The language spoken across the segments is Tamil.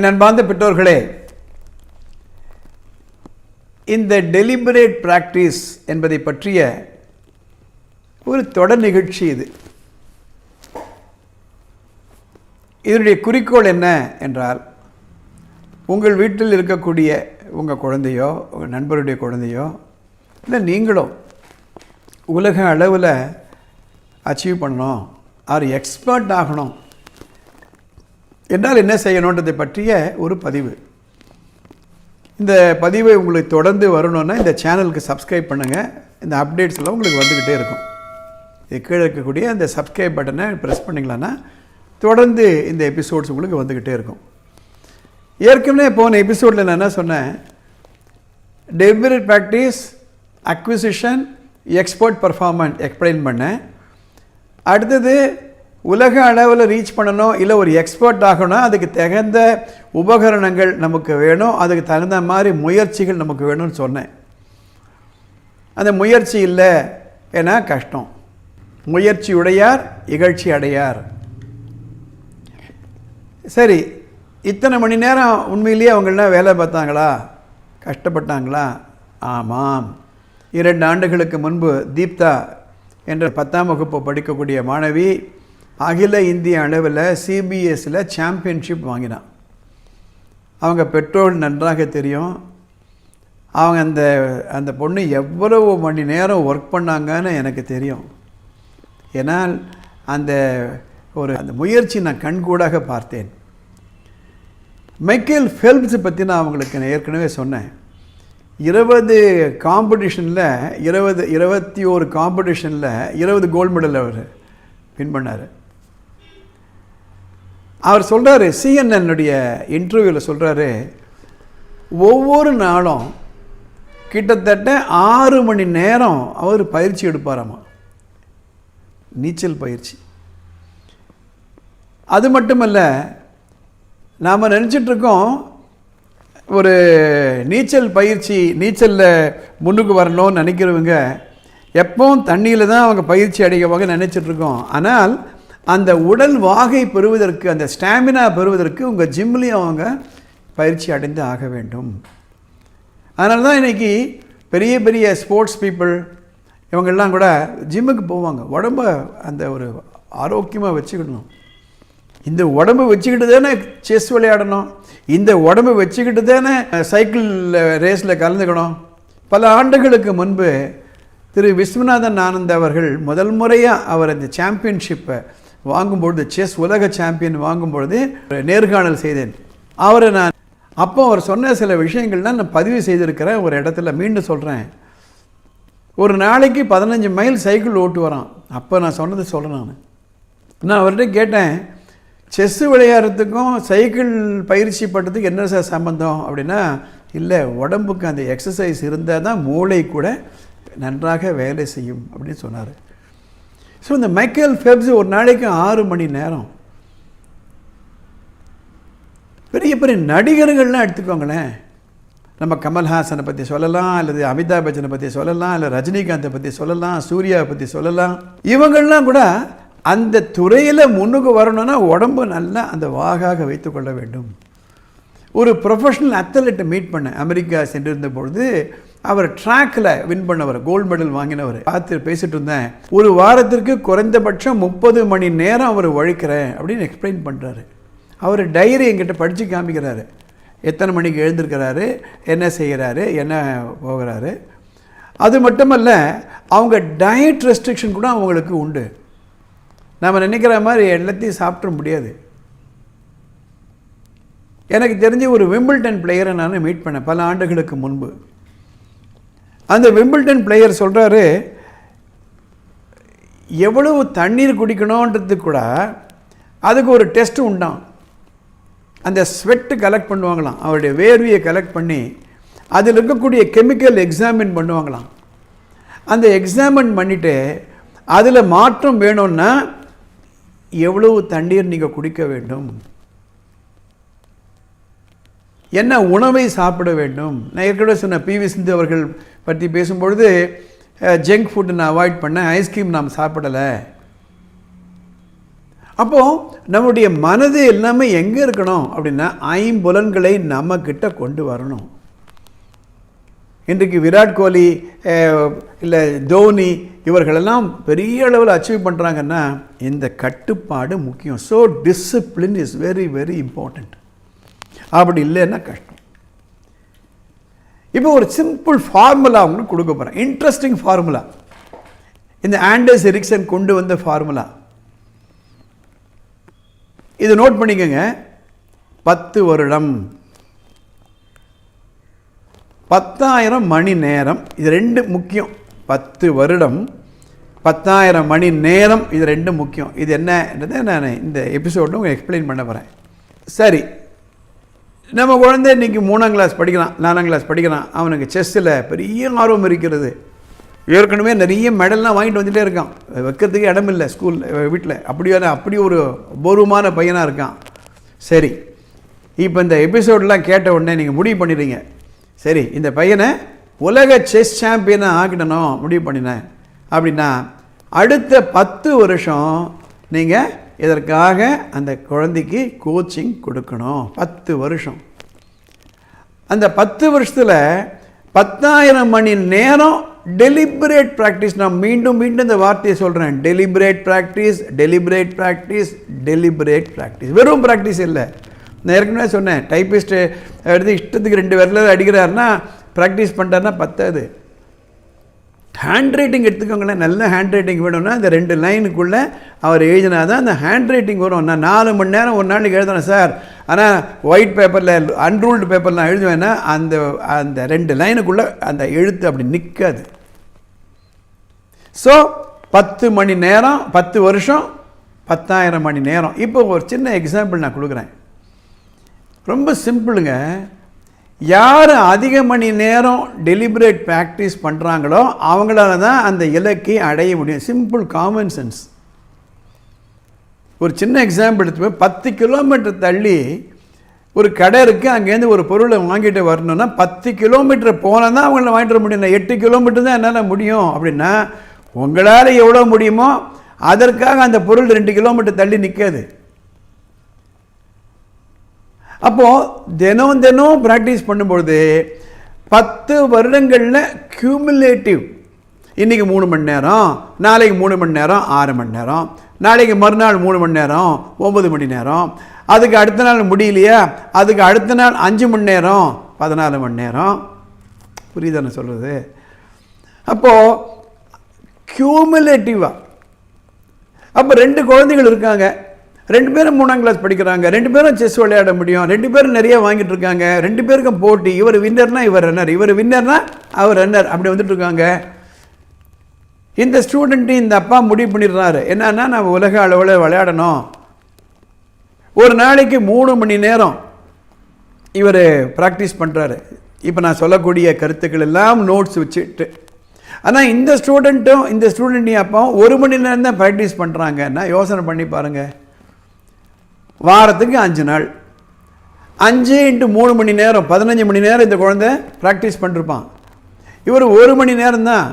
என் அன்பார்ந்த பெற்றோர்களே இந்த டெலிபரேட் பிராக்டிஸ் என்பதை பற்றிய ஒரு தொடர் நிகழ்ச்சி இது. இதனுடைய குறிக்கோள் என்ன என்றால் உங்கள் வீட்டில் இருக்கக்கூடிய உங்கள் குழந்தையோ உங்கள் நண்பருடைய குழந்தையோ இல்லை நீங்களும் உலக அளவில் அச்சீவ் பண்ணணும் ஆர் எக்ஸ்பர்ட் ஆகணும் என்றால் என்ன செய்யணுன்றதை பற்றிய ஒரு பதிவு. இந்த பதிவை உங்களுக்கு தொடர்ந்து வரணுன்னா இந்த சேனலுக்கு சப்ஸ்கிரைப் பண்ணுங்கள் இந்த அப்டேட்ஸ் எல்லாம் உங்களுக்கு வந்துக்கிட்டே இருக்கும். இது கீழே இருக்கக்கூடிய அந்த சப்ஸ்கிரைப் பட்டனை ப்ரெஸ் பண்ணிங்களான்னா தொடர்ந்து இந்த எபிசோட்ஸ் உங்களுக்கு வந்துக்கிட்டே இருக்கும். ஏற்கனவே போன எபிசோடில் நான் என்ன சொன்னேன்? Delivery practice acquisition export performance explain பண்ணேன். அடுத்தது உலக அளவில் ரீச் பண்ணணும் இல்லை ஒரு எக்ஸ்பர்ட் ஆகணும் அதுக்கு தகுந்த உபகரணங்கள் நமக்கு வேணும். அதுக்கு தகுந்த மாதிரி முயற்சிகள் நமக்கு வேணும்னு சொன்னேன். அந்த முயற்சி இல்லை ஏன்னா கஷ்டம். முயற்சி உடையார் இகழ்ச்சி அடையார். சரி இத்தனை மணி நேரம் உண்மையிலேயே அவங்களாம் வேலை பார்த்தாங்களா? கஷ்டப்பட்டாங்களா? ஆமாம். இரண்டு ஆண்டுகளுக்கு முன்பு தீப்தா என்ற பத்தாம் வகுப்பு படிக்கக்கூடிய மாணவி அகில இந்திய அளவில் சிபிஎஸ்சியில் சாம்பியன்ஷிப் வாங்கினான். அவங்க பெற்றோர் நன்றாக தெரியும். அவங்க அந்த அந்த பொண்ணு எவ்வளவு மணி நேரம் ஒர்க் பண்ணாங்கன்னு எனக்கு தெரியும். ஏன்னால் அந்த ஒரு அந்த முயற்சி நான் கண்கூடாக பார்த்தேன். மைக்கேல் ஃபெல்ப்ஸ் பற்றி நான் அவங்களுக்கு நான் ஏற்கனவே சொன்னேன். இருபது காம்படிஷனில் இருபது இருபத்தி ஒரு காம்படிஷனில் இருபது கோல்டு மெடல் அவர் வின் பண்ணார். அவர் சொல்கிறாரு சிஎன்என்னுடைய இன்டர்வியூவில் சொல்கிறாரு ஒவ்வொரு நாளும் கிட்டத்தட்ட ஆறு மணி நேரம் அவர் பயிற்சி எடுப்பாராமா? நீச்சல் பயிற்சி. அது மட்டுமல்ல நாம் நினச்சிட்ருக்கோம் ஒரு நீச்சல் பயிற்சி நீச்சலில் முன்னுக்கு வரணும்னு நினைக்கிறவங்க எப்பவும் தண்ணியில் தான் அவங்க பயிற்சி அடைவாங்க நினச்சிட்ருக்கோம். ஆனால் அந்த உடல் வாகை பெறுவதற்கு அந்த ஸ்டாமினா பெறுவதற்கு உங்கள் ஜிம்லேயும் அவங்க பயிற்சி அடைந்து ஆக வேண்டும். அதனால தான் இன்றைக்கி பெரிய பெரிய ஸ்போர்ட்ஸ் பீப்புள் இவங்கெல்லாம் கூட ஜிம்முக்கு போவாங்க. உடம்ப அந்த ஒரு ஆரோக்கியமாக வச்சுக்கிடணும் இந்த உடம்பு வச்சுக்கிட்டு தானே செஸ் விளையாடணும். இந்த உடம்பு வச்சுக்கிட்டு தானே சைக்கிள் ரேஸில் கலந்துக்கணும். பல ஆண்டுகளுக்கு முன்பு திரு விஸ்வநாதன் ஆனந்த் அவர்கள் முதல் முறையாக அவர் இந்த சாம்பியன்ஷிப்பை வாங்கும்பொழுது செஸ் உலக சாம்பியன் வாங்கும்பொழுது நேர்காணல் செய்தேன். அவரை நான் அப்போ அவர் சொன்ன சில விஷயங்கள்லாம் நான் பதிவு செய்திருக்கிறேன் ஒரு இடத்துல மீண்டும் சொல்கிறேன் ஒரு நாளைக்கு பதினஞ்சு மைல் சைக்கிள் ஓட்டு வரான் அப்போ நான் சொன்னது சொல்கிறேன் நான். நான் அவர்கிட்ட கேட்டேன் செஸ்ஸு விளையாடுறதுக்கும் சைக்கிள் பயிற்சி பண்ணுறதுக்கு என்ன சார் சம்மந்தம் அப்படின்னா இல்லை உடம்புக்கு அந்த எக்ஸசைஸ் இருந்தால் தான் மூளை கூட நன்றாக வேலை செய்யும் அப்படின்னு சொன்னார். ஸோ இந்த மைக்கேல் ஃபெப்ஸ் ஒரு நாளைக்கு ஆறு மணி நேரம். பெரிய பெரிய நடிகர்கள்லாம் எடுத்துக்கோங்களேன். நம்ம கமல்ஹாசனை பற்றி சொல்லலாம் அல்லது அமிதாப் பச்சனை பற்றி சொல்லலாம் இல்லை ரஜினிகாந்தை பற்றி சொல்லலாம் சூர்யாவை பற்றி சொல்லலாம். இவங்கள்லாம் கூட அந்த துறையில் முன்னுக்கு வரணும்னா உடம்பு நல்லா அந்த வாகாக வைத்துக்கொள்ள வேண்டும். ஒரு ப்ரொஃபஷனல் அத்லெட்டை மீட் பண்ணேன். அமெரிக்கா சென்றிருந்த பொழுது அவர் ட்ராக்கில் வின் பண்ணவர் கோல்டு மெடல் வாங்கினவர். பார்த்து பேசிட்டு இருந்தேன். ஒரு வாரத்திற்கு குறைந்தபட்சம் முப்பது மணி நேரம் அவர் உழைக்கிறேன் அப்படின்னு எக்ஸ்பிளைன் பண்ணுறாரு அவர் டைரி எங்கிட்ட படித்து காமிக்கிறாரு. எத்தனை மணிக்கு எழுந்திருக்கிறாரு என்ன செய்கிறாரு என்ன போகிறாரு. அது மட்டுமல்ல அவங்க டயட் ரெஸ்ட்ரிக்ஷன் கூட அவங்களுக்கு உண்டு. நம்ம நினைக்கிற மாதிரி எல்லாத்தையும் சாப்பிட முடியாது. எனக்கு தெரிஞ்ச ஒரு விம்பிள்டன் பிளேயரை நான் மீட் பண்ணேன் பல ஆண்டுகளுக்கு முன்பு. அந்த விம்பிள்டன் பிளேயர் சொல்கிறாரு எவ்வளவு தண்ணீர் குடிக்கணுன்றது கூட அதுக்கு ஒரு டெஸ்ட்டு உண்டான் அந்த ஸ்வெட்டு கலெக்ட் பண்ணுவாங்களாம். அவருடைய வேர்வியை கலெக்ட் பண்ணி அதில் இருக்கக்கூடிய கெமிக்கல் எக்ஸாமின் பண்ணுவாங்களாம். அந்த எக்ஸாமின் பண்ணிவிட்டு அதில் மாற்றம் வேணும்னா எவ்வளவு தண்ணீர் நீங்கள் குடிக்க வேண்டும்? என்ன உணவை சாப்பிட வேண்டும்? நான் ஏற்கனவே சொன்ன பிவி சிந்து அவர்கள் பற்றி பேசும்பொழுது ஜங்க் ஃபுட்டு நான் அவாய்ட் பண்ணேன் ஐஸ்கிரீம் நாம் சாப்பிடலை. அப்போது நம்முடைய மனது எல்லாமே எங்கே இருக்கணும் அப்படின்னா ஐம்புலன்களை நம்மக்கிட்ட கொண்டு வரணும். இன்றைக்கு விராட் கோலி இல்லை தோனி இவர்களெல்லாம் பெரிய அளவில் அச்சீவ் பண்ணுறாங்கன்னா இந்த கட்டுப்பாடு முக்கியம். So discipline is very very important அப்படி இல்லைன்னா கஷ்டம். இப்போ ஒரு சிம்பிள் ஃபார்முலா உங்களுக்கு கொடுக்க போகிறேன் இன்ட்ரெஸ்டிங் ஃபார்முலா இந்த ஆண்டர்ஸ் எரிக்சன் கொண்டு வந்த ஃபார்முலா இது நோட் பண்ணிக்கோங்க. பத்து வருடம். பத்தாயிரம் மணி நேரம். இது ரெண்டு முக்கியம். பத்து வருடம். பத்தாயிரம் மணி நேரம். இது ரெண்டு முக்கியம். இது என்னன்றதை நான் இந்த எபிசோடில் உங்களுக்கு எக்ஸ்பிளைன் பண்ண போகிறேன் சரி. நம்ம குழந்தை இன்றைக்கி மூணாம் கிளாஸ் படிக்கிறான் நாலாம் கிளாஸ் படிக்கிறான் அவனுக்கு செஸ்ஸில் பெரிய ஆர்வம் இருக்கிறது. ஏற்கனவே நிறைய மெடல்லாம் வாங்கிட்டு வந்துகிட்டே இருக்கான். வைக்கிறதுக்கு இடம் இல்லை ஸ்கூலில் வீட்டில் அப்படியான அப்படி ஒரு பூர்வமான பையனாக இருக்கான். சரி இப்போ இந்த எபிசோடெலாம் கேட்ட உடனே நீங்கள் முடிவு பண்ணிடுறீங்க. சரி இந்த பையனை உலக செஸ் சாம்பியனாக ஆக்கிடணும் முடிவு பண்ணினேன். அப்படின்னா அடுத்த பத்து வருஷம் நீங்கள் இதற்காக அந்த குழந்தைக்கு கோச்சிங் கொடுக்கணும்? பத்து வருஷம். அந்த பத்து வருஷத்தில் பத்தாயிரம் மணி நேரம் டெலிபரேட் ப்ராக்டிஸ் நான் மீண்டும் மீண்டும் இந்த வார்த்தையை சொல்கிறேன் deliberate practice deliberate practice deliberate practice வெறும் ப்ராக்டிஸ் இல்லை. நான் ஏற்கனவே சொன்னேன். டைப்பிஸ்ட்டு எடுத்து இஷ்டத்துக்கு ரெண்டு விரலில் அடிக்கிறாருன்னா ப்ராக்டிஸ் பண்ணுறாருன்னா பத்தாது. ஹேண்ட் ரைட்டிங் எடுத்துக்கோங்களேன். நல்ல ஹேண்ட் ரைட்டிங் வேணும்னா அந்த ரெண்டு லைனுக்குள்ளே அவர் எழுதினா தான் அந்த ஹேண்ட் ரைட்டிங் வரும். நான் நாலு மணி நேரம் ஒரு நாளைக்கு எழுதுனேன் சார். ஆனால் ஒயிட் பேப்பரில் அன்ரூல்டு பேப்பர் நான் எழுதுவேன்னா அந்த அந்த ரெண்டு லைனுக்குள்ளே அந்த எழுத்து அப்படி நிற்காது ஸோ பத்து மணி நேரம் பத்து வருஷம் பத்தாயிரம் மணி நேரம். இப்போ ஒரு சின்ன எக்ஸாம்பிள் நான் கொடுக்குறேன். ரொம்ப சிம்பிளுங்க யார் அதிக மணி நேரம் டெலிபரேட் ப்ராக்டிஸ் பண்ணுறாங்களோ அவங்களால தான் அந்த இலக்கை அடைய முடியும். சிம்பிள் காமன் சென்ஸ் ஒரு சின்ன எக்ஸாம்பிள் எடுத்து பத்து கிலோமீட்டர் தள்ளி ஒரு கடை இருக்குது அங்கேருந்து ஒரு பொருளை வாங்கிட்டு வரணும்னா பத்து கிலோமீட்டர் போனால் தான் அவங்கள வாங்கிட்டு வர முடியும். எட்டு கிலோமீட்டர் தான் என்னால் முடியும். அப்படின்னா உங்களால் எவ்வளோ முடியுமோ அதற்காக அந்த பொருள் ரெண்டு கிலோமீட்டர் தள்ளி நிற்காது. அப்போது தினம் தினம் ப்ராக்டிஸ் பண்ணும்பொழுது பத்து வருடங்களில் க்யூமுலேட்டிவ் இன்றைக்கி மூணு மணி நேரம் நாளைக்கு மூணு மணி நேரம் ஆறு மணி நேரம் நாளைக்கு மறுநாள் மூணு மணி நேரம் ஒம்பது மணி நேரம் அதுக்கு அடுத்த நாள் முடியலையா அதுக்கு அடுத்த நாள் அஞ்சு மணி நேரம் பதினாலு மணி நேரம். புரியுதானே சொல்கிறது அப்போது க்யூமுலேட்டிவாக அப்போ ரெண்டு குழந்தைகள் இருக்காங்க. ரெண்டு பேரும் மூணாம் கிளாஸ் படிக்கிறாங்க. ரெண்டு பேரும் செஸ் விளையாட முடியும். ரெண்டு பேரும் நிறைய வாங்கிட்டு இருக்காங்க. ரெண்டு பேருக்கும் போட்டி. இவர் வின்னர்னா இவர் ரன்னர் இவர் வின்னர்னா அவர் ரன்னர் அப்படி வந்துட்டு இருக்காங்க. இந்த ஸ்டூடெண்ட்டு இந்த அப்பா முடிவு பண்ணிடுறாரு. என்னன்னா நம்ம உலக அளவில் விளையாடணும். ஒரு நாளைக்கு மூணு மணி நேரம் இவர் ப்ராக்டிஸ் பண்ணுறாரு இப்போ நான் சொல்லக்கூடிய கருத்துக்கள் எல்லாம் நோட்ஸ் வச்சுட்டு. ஆனால் இந்த ஸ்டூடெண்ட்டும் இந்த ஸ்டூடெண்ட்டையும் அப்பாவும் ஒரு மணி நேரம் தான் ப்ராக்டிஸ் பண்ணுறாங்கன்னா யோசனை பண்ணி பாருங்கள் வாரத்துக்கு அஞ்சு நாள். அஞ்சு இன்ட்டு மூணு மணி நேரம் பதினஞ்சு மணி நேரம் இந்த குழந்தை ப்ராக்டிஸ் பண்ணிருப்பான். இவர் ஒரு மணி நேரம் தான்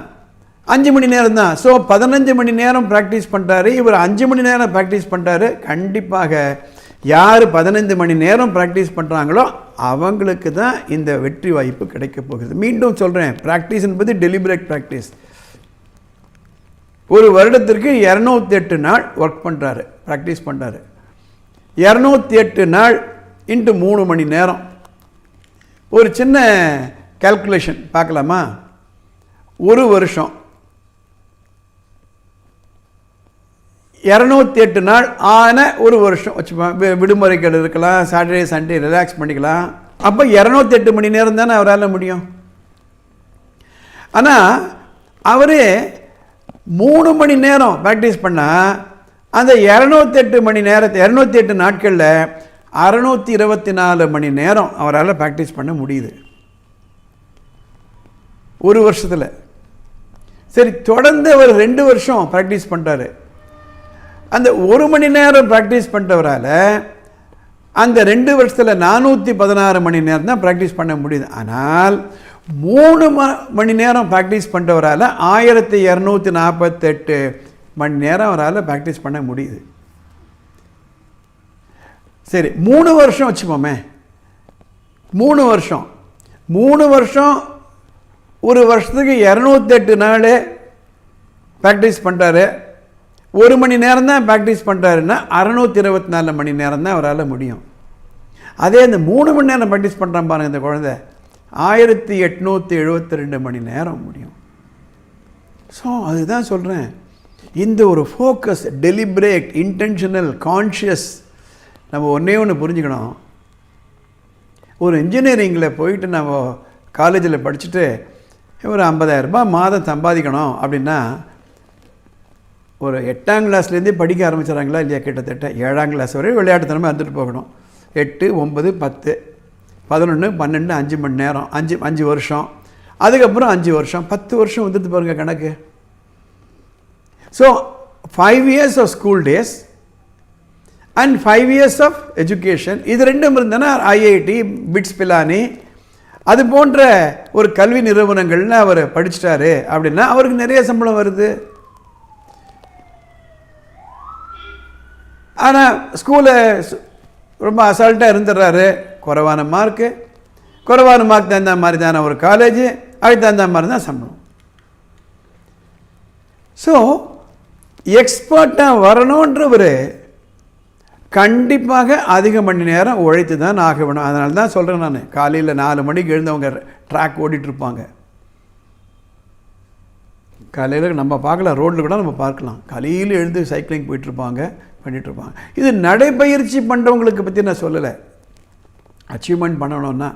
அஞ்சு மணி நேரம் தான். ஸோ பதினஞ்சு மணி நேரம் ப்ராக்டிஸ் பண்ணுறாரு இவர் அஞ்சு மணி நேரம் ப்ராக்டிஸ் பண்ணுறாரு கண்டிப்பாக யார் பதினைந்து மணி நேரம் ப்ராக்டிஸ் பண்ணுறாங்களோ அவங்களுக்கு தான் இந்த வெற்றி வாய்ப்பு கிடைக்க போகுது. மீண்டும் சொல்கிறேன் ப்ராக்டிஸ் என்பது டெலிபரேட் ப்ராக்டிஸ் ஒரு வருடத்திற்கு இரநூத்தி எட்டு நாள் ஒர்க் பண்ணுறாரு ப்ராக்டிஸ் பண்ணுறாரு இரநூத்தி எட்டு நாள் இன்ட்டு மூணு மணி நேரம். ஒரு சின்ன கால்குலேஷன் பார்க்கலாமா? ஒரு வருஷம். இரநூத்தி எட்டு நாள் ஆன ஒரு வருஷம். வச்சுப்போம் விடுமுறைகள் இருக்கலாம் சாட்டர்டே சண்டே ரிலாக்ஸ் பண்ணிக்கலாம். அப்போ இரநூத்தி எட்டு மணி நேரம் தானே அவரால் முடியும். ஆனால் அவரே மூணு மணி நேரம் ப்ராக்டிஸ் பண்ணால் அந்த இரநூத்தெட்டு மணி நேரத்தை இரநூத்தி எட்டு நாட்களில் அறநூற்றி இருபத்தி நாலு மணி நேரம் அவரால் ப்ராக்டிஸ் பண்ண முடியுது. ஒரு வருஷத்தில். சரி தொடர்ந்து அவர் ரெண்டு வருஷம் ப்ராக்டிஸ் பண்ணுறாரு அந்த ஒரு மணி நேரம் ப்ராக்டிஸ் பண்ணுறவரால் அந்த ரெண்டு வருஷத்தில் நானூற்றி பதினாறு மணி நேரம் தான் ப்ராக்டிஸ் பண்ண முடியுது. ஆனால் மூணு ம மணி நேரம் ப்ராக்டிஸ் பண்ணுறவரால் ஆயிரத்தி இரநூத்தி நாற்பத்தெட்டு மணி நேரம் அவரால் ப்ராக்டிஸ் பண்ண முடியுது. சரி மூணு வருஷம் வச்சுப்போமே மூணு வருஷம். மூணு வருஷம் ஒரு வருஷத்துக்கு இரநூத்தெட்டு நாள் ப்ராக்டிஸ் பண்ணுறாரு ஒரு மணி நேரம் தான் ப்ராக்டிஸ் பண்ணுறாருன்னா அறநூற்றி இருபத்தி நாலு மணி நேரம் தான் அவரால் முடியும். அதே இந்த மூணு மணி நேரம் ப்ராக்டிஸ் பண்ணுறான் பாருங்க இந்த குழந்தை. ஆயிரத்தி எட்நூற்றி எழுபத்தி ரெண்டு மணி நேரம் முடியும். ஸோ அதுதான் சொல்கிறேன் இந்த ஒரு ஃபோக்கஸ் டெலிபரேட் இன்டென்ஷனல் கான்ஷியஸ் நம்ம ஒன்றே ஒன்று புரிஞ்சுக்கணும். ஒரு இன்ஜினியரிங்கில் போயிட்டு நம்ம காலேஜில் படிச்சுட்டு ஒரு 50000 மாதம் சம்பாதிக்கணும் அப்படின்னா ஒரு எட்டாம் கிளாஸ்லேருந்தே படிக்க ஆரம்பிச்சிடறாங்களா இல்லையா கிட்டத்தட்ட? ஏழாம் கிளாஸ் வரை விளையாட்டுத்தனமாக இருந்துட்டு போகணும். எட்டு ஒன்பது பத்து பதினொன்று பன்னெண்டு அஞ்சு மணி நேரம் அஞ்சு அஞ்சு வருஷம். அதுக்கப்புறம் அஞ்சு வருஷம் பத்து வருஷம் வந்துட்டு பாருங்கள் கணக்கு. So five years of school days and five years of education இது ரெண்டும் இருந்தனா ஐஐடி பிட்ஸ் பிலானி அது போன்ற ஒரு கல்வி நிறுவனங்கள்னு அவர் படிச்சிட்டாரு அப்படின்னா அவருக்கு நிறைய சம்பளம் வருது. ஆனால் ஸ்கூலில் ரொம்ப அசால்ட்டாக இருந்துடுறாரு. குறைவான மார்க்கு குறைவான மார்க் தகுந்த மாதிரி தானே ஒரு காலேஜ் அதுக்கு தகுந்த மாதிரி தான் சம்பளம். ஸோ எக்ஸ்பர்ட்டாக வரணுன்றவர் கண்டிப்பாக அதிக மணி நேரம் உழைத்து தான் ஆக வேணும். அதனால தான் சொல்கிறேன் நான். காலையில் நாலு மணிக்கு எழுந்தவங்க ட்ராக் ஓடிட்டுருப்பாங்க. காலையில் நம்ம பார்க்கலாம். ரோட்டில் கூட நம்ம பார்க்கலாம். காலையில் எழுந்து சைக்கிளிங் போயிட்டுருப்பாங்க பண்ணிகிட்ருப்பாங்க இது நடைப்பயிற்சி பண்ணுறவங்களுக்கு பற்றி நான் சொல்லலை. அச்சீவ்மெண்ட் பண்ணணும்னா.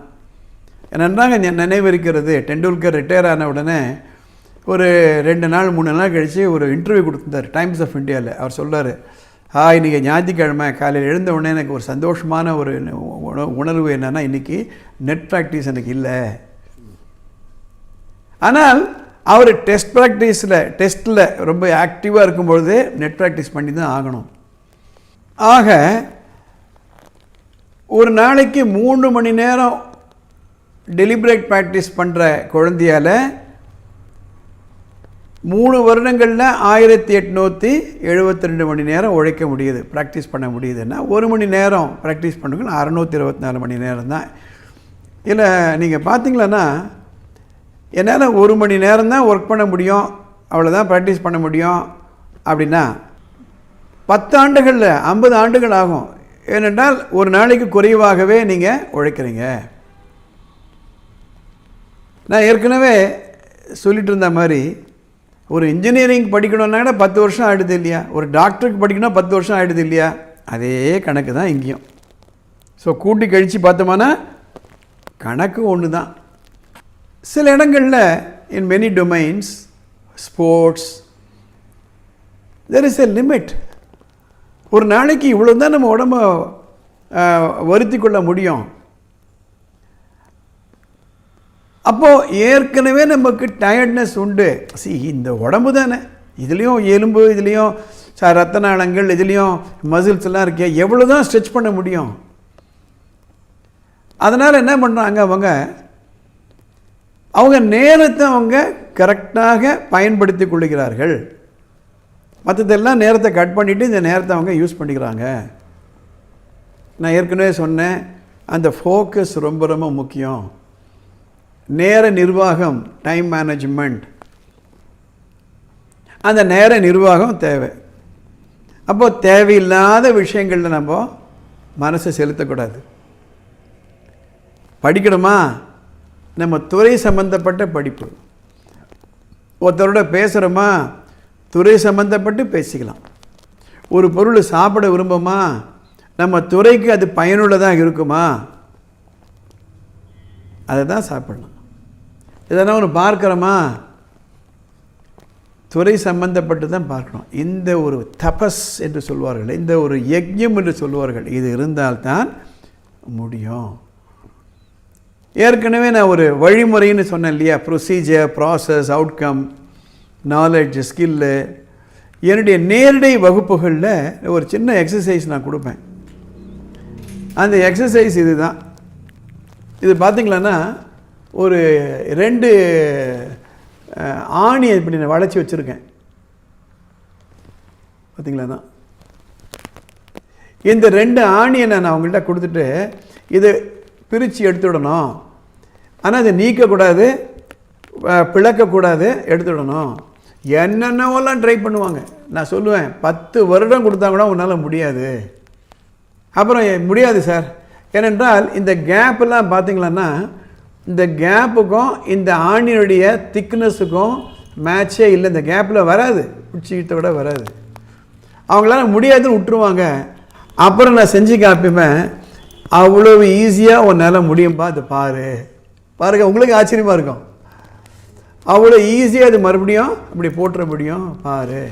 நன்றாக நினைவிருக்கிறது டெண்டுல்கர் ரிட்டையர் ஆன உடனே ஒரு ரெண்டு நாள் மூணு நாள் கழித்து ஒரு இன்டர்வியூ கொடுத்துருந்தார் டைம்ஸ் ஆஃப் இந்தியாவில் அவர் சொல்கிறார் ஆ இன்றைக்கி ஞாயிற்றுக்கிழமை காலையில் எழுந்த உடனே எனக்கு ஒரு சந்தோஷமான ஒரு உணவு உணர்வு என்னென்னா இன்றைக்கி நெட் ப்ராக்டிஸ் எனக்கு இல்லை. ஆனால் அவர் டெஸ்ட் ப்ராக்டிஸில் டெஸ்ட்டில் ரொம்ப ஆக்டிவாக இருக்கும்பொழுது நெட் ப்ராக்டிஸ் பண்ணி தான் ஆகணும். ஆக ஒரு நாளைக்கு மூணு மணி நேரம் டெலிபரேட் ப்ராக்டிஸ் பண்ணுற குழந்தையால் மூணு வருடங்களில் ஆயிரத்தி எட்நூற்றி எழுபத்தி ரெண்டு மணி நேரம் உழைக்க முடியுது. ப்ராக்டிஸ் பண்ண முடியுதுன்னா ஒரு மணி நேரம் ப்ராக்டிஸ் பண்ணுங்கள் அறநூற்றி இருபத்தி நாலு மணி நேரம் தான். இல்லை நீங்கள் பார்த்தீங்களன்னா என்னால் ஒரு மணி நேரம் தான் ஒர்க் பண்ண முடியும். அவ்வளோதான் ப்ராக்டிஸ் பண்ண முடியும். அப்படின்னா பத்து ஆண்டுகளில் ஐம்பது ஆண்டுகள் ஆகும். ஏனென்றால் ஒரு நாளைக்கு குறைவாகவே நீங்கள் உழைக்கிறீங்க. நான் ஏற்கனவே சொல்லிட்டு இருந்த மாதிரி ஒரு இன்ஜினியரிங் படிக்கணும்னா கூட பத்து வருஷம் ஆகிடுது இல்லையா? ஒரு டாக்டருக்கு படிக்கணும் பத்து வருஷம் ஆயிடுது இல்லையா? அதே கணக்கு தான் இங்கேயும். ஸோ கூட்டி கழித்து பார்த்தோம்னா கணக்கு ஒன்று தான். சில இடங்களில் in many domains sports there is a limit ஒரு நாளைக்கு இவ்வளோ தான் நம்ம உடம்ப வருத்தி கொள்ள முடியும். அப்போது ஏற்கனவே நமக்கு டயர்ட்னஸ் உண்டு. சி இந்த உடம்பு தானே. இதுலேயும் எலும்பு இதுலேயும் ச ரத்த நாளங்கள் இதுலேயும் மசில்ஸ் எல்லாம் இருக்கே. எவ்வளோ தான் ஸ்ட்ரெச் பண்ண முடியும். அதனால் என்ன பண்ணுறாங்க அவங்க? அவங்க நேரத்தை அவங்க கரெக்டாக பயன்படுத்தி கொள்ளுகிறார்கள் மற்றதெல்லாம் நேரத்தை கட் பண்ணிவிட்டு இந்த நேரத்தை அவங்க யூஸ் பண்ணிக்கிறாங்க. நான் ஏற்கனவே சொன்னேன் அந்த ஃபோக்கஸ் ரொம்ப ரொம்ப முக்கியம். நேர நிர்வாகம் டைம் மேனேஜ்மெண்ட் அந்த நேர நிர்வாகம் தேவை. அப்போது தேவையில்லாத விஷயங்களில் நம்ம மனசை செலுத்தக்கூடாது. படிக்கணுமா? நம்ம துறை சம்பந்தப்பட்ட படிப்பு. ஒருத்தரோட பேசுகிறோமா துறை சம்மந்தப்பட்டு பேசிக்கலாம். ஒரு பொருள் சாப்பிட விரும்புமா? நம்ம துறைக்கு அது பயனுள்ளதாக இருக்குமா? அதை தான் சாப்பிடலாம் எதனா ஒன்று பார்க்குறோமா? துறை சம்பந்தப்பட்டு தான் பார்க்கணும். இந்த ஒரு தபஸ் என்று சொல்வார்கள் இந்த ஒரு யஜ்யம் என்று சொல்வார்கள் இது இருந்தால்தான் முடியும். ஏற்கனவே நான் ஒரு வழிமுறைன்னு சொன்னேன் இல்லையா? Procedure process outcome knowledge skill என்னுடைய நேரடி வகுப்புகளில் ஒரு சின்ன எக்ஸசைஸ் நான் கொடுப்பேன். அந்த எக்ஸசைஸ் இது தான் இது பார்த்திங்களான்னா ஒரு ரெண்டு ஆணியை இப்படி நான் வளைச்சி வச்சுருக்கேன். பார்த்தீங்களாண்ணா இந்த ரெண்டு ஆணியை நான் அவங்கள்ட்ட கொடுத்துட்டு இதை பிரித்து எடுத்துவிடணும் ஆனால் அதை நீக்கக்கூடாது பிளக்கக்கூடாது எடுத்துவிடணும் என்னென்னவெல்லாம் ட்ரை பண்ணுவாங்க. நான் சொல்லுவேன் பத்து வருடம் கொடுத்தா கூட உன்னால் முடியாது. அப்புறம் முடியாது சார். ஏனென்றால் இந்த கேப்பெல்லாம் பார்த்தீங்களன்னா இந்த கேப்புக்கும் இந்த ஆணினுடைய திக்னஸுக்கும் மேட்சே இல்லை. இந்த கேப்பில் வராது. உச்சிக்கிட்ட விட வராது. அவங்களால முடியாதுன்னு விட்டுருவாங்க. அப்புறம் நான் செஞ்சு காப்பிப்பேன் அவ்வளவு ஈஸியாக உன்னால் முடியும்பா? அது பாரு. பாருங்க உங்களுக்கு ஆச்சரியமாக இருக்கும். அவ்வளோ ஈஸியாக அது மறுபடியும் அப்படி போட்டுற முடியும். பாரு.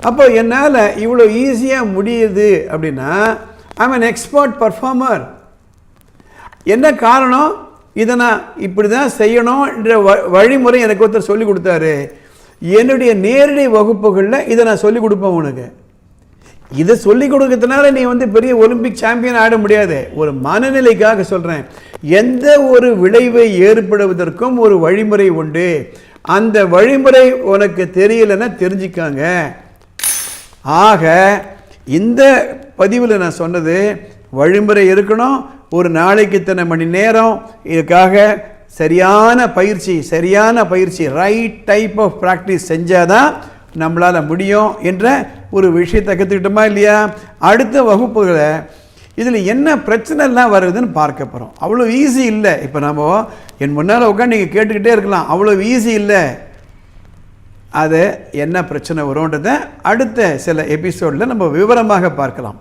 அப்போ என்னால் இவ்வளோ ஈஸியாக முடியுது அப்படின்னா ஐம் அன் எக்ஸ்பர்ட் பர்ஃபார்மர் என்ன காரணம்? இதை நான் இப்படி தான் செய்யணும்ன்ற வ- வழிமுறை எனக்கு ஒருத்தர் சொல்லிக் கொடுத்தாரு. என்னுடைய நேரடி வகுப்புகளில் இதை நான் சொல்லிக் கொடுப்பேன் உனக்கு. இதை சொல்லிக் கொடுக்கறதுனால நீ வந்து பெரிய ஒலிம்பிக் சாம்பியன் ஆட முடியாது. ஒரு மனநிலைக்காக சொல்கிறேன் எந்த ஒரு விளைவை ஏற்படுவதற்கும் ஒரு வழிமுறை உண்டு. அந்த வழிமுறை உனக்கு தெரியலைன்னா தெரிஞ்சுக்காங்க. ஆக இந்த பதிவில் நான் சொன்னது வழிமுறை இருக்கணும் ஒரு நாளைக்கு இத்தனை மணி நேரம்? இதுக்காக சரியான பயிற்சி சரியான பயிற்சி ரைட் டைப் ஆஃப் ப்ராக்டிஸ் செஞ்சாதான் நம்மளால் முடியும் என்ற ஒரு விஷயத்தை கற்றுக்கிட்டோமா இல்லையா? அடுத்த வகுப்புகளை இதில் என்ன பிரச்சனைலாம் வருதுன்னு பார்க்க போகிறோம் அவ்வளோ ஈஸி இல்லை. இப்போ நம்ம என் முன்னால் உட்காந்து நீங்கள் கேட்டுக்கிட்டே இருக்கலாம். அவ்வளோ ஈஸி இல்லை. அது என்ன பிரச்சனை வரும்ன்றதை அடுத்த சில எபிசோடில் நம்ம விவரமாக பார்க்கலாம்.